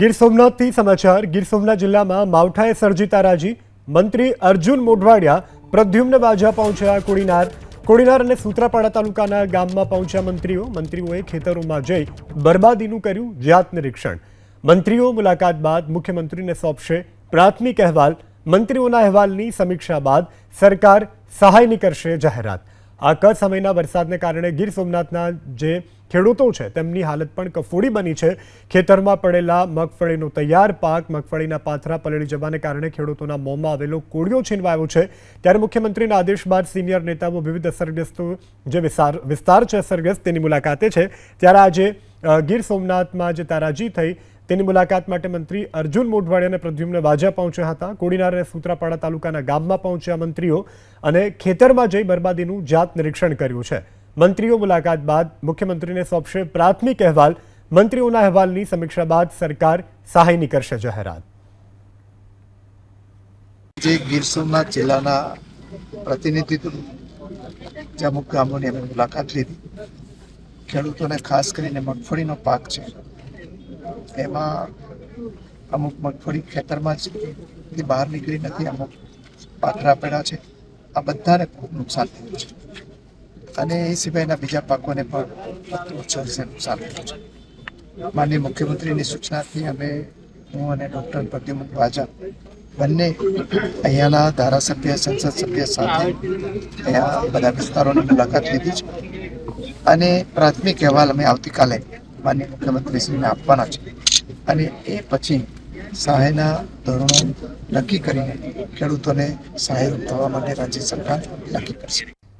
ગીર સોમનાથથી સમાચાર. ગીર સોમનાથ જિલ્લામાં માવઠાએ સર્જી તારાજી. મંત્રી અર્જુન મોઢવાડિયા પ્રદ્યુમ્ન બાજા પહોંચ્યા કોડીનાર. કોડીનાર અને સૂત્રાપાડા તાલુકાના ગામમાં પહોંચ્યા મંત્રીઓ. મંત્રીઓએ ખેતરોમાં જઈ બરબાદીનું કર્યું જાત નિરીક્ષણ. મંત્રીઓ મુલાકાત બાદ મુખ્યમંત્રીને સોંપશે પ્રાથમિક અહેવાલ. મંત્રીઓના અહેવાલની સમીક્ષા બાદ સરકાર સહાયની કરશે જાહેરાત. આ કસમયના વરસાદને કારણે ગીર સોમનાથના જે ખેડૂતો છે, તેમની હાલત પણ કફોડી બની છે. ખેતરમાં પડેલા મગફળીનો તૈયાર પાક, મગફળીના પાથરા પલળી જવાને કારણે ખેડૂતોના મોંમાં આવેલો કોળિયો છીનવાયો છે. ત્યારે મુખ્યમંત્રીના આદેશ બાદ સિનિયર નેતાઓ વિવિધ અસરગ્રસ્તો જે વિસ્તાર વિસ્તાર છે, અસરગ્રસ્ત તેની મુલાકાતે છે. ત્યારે આજે ગીર સોમનાથમાં જે તારાજી થઈ તેની મુલાકાત માટે મંત્રી અર્જુન મોઢવાડિયા અને પ્રદ્યુમ્ન વાજા પહોંચ્યા હતા. કોડીનાર અને સૂત્રાપાડા તાલુકાના ગામમાં પહોંચ્યા મંત્રીઓ અને ખેતરમાં જઈ બરબાદીનું જાત નિરીક્ષણ કર્યું છે. મંત્રીઓ મુલાકાત બાદ મુખ્યમંત્રીને સોંપશે પ્રાથમિક અહેવાલ. મંત્રીઓના અહેવાલની સમીક્ષા બાદ સરકાર સહાયની કરશે જાહેરાત. જે ગીર સોમનાથ જિલ્લાના પ્રતિનિધિત્વ અમુક ગામોની અમે મુલાકાત લીધી. ખેડૂતોને ખાસ કરીને મગફળીનો પાક છે. એમાં અમુક મગફળી ખેતરમાં જ બહાર નીકળી નથી, અમુક પાથરા પડ્યા છે. આ બધાને ખૂબ નુકસાન થયું છે. અને એ સિવાયના બીજા પાકોને પણ છે નુકસાન થયું છે. માનનીય મુખ્યમંત્રીની સૂચનાથી અમે હું અને ડૉક્ટર પ્રદ્યુમન વાજા બંને અહીંયાના ધારાસભ્ય, સંસદ સભ્ય સાથે અહીંયા બધા વિસ્તારોની મુલાકાત લીધી છે. અને પ્રાથમિક અહેવાલ અમે આવતીકાલે માનનીય મુખ્યમંત્રીશ્રીને આપવાના છે. અને એ પછી સહાયના ધોરણો નક્કી કરીને ખેડૂતોને સહાયરૂપ થવા માટે રાજ્ય સરકાર નક્કી કરશે.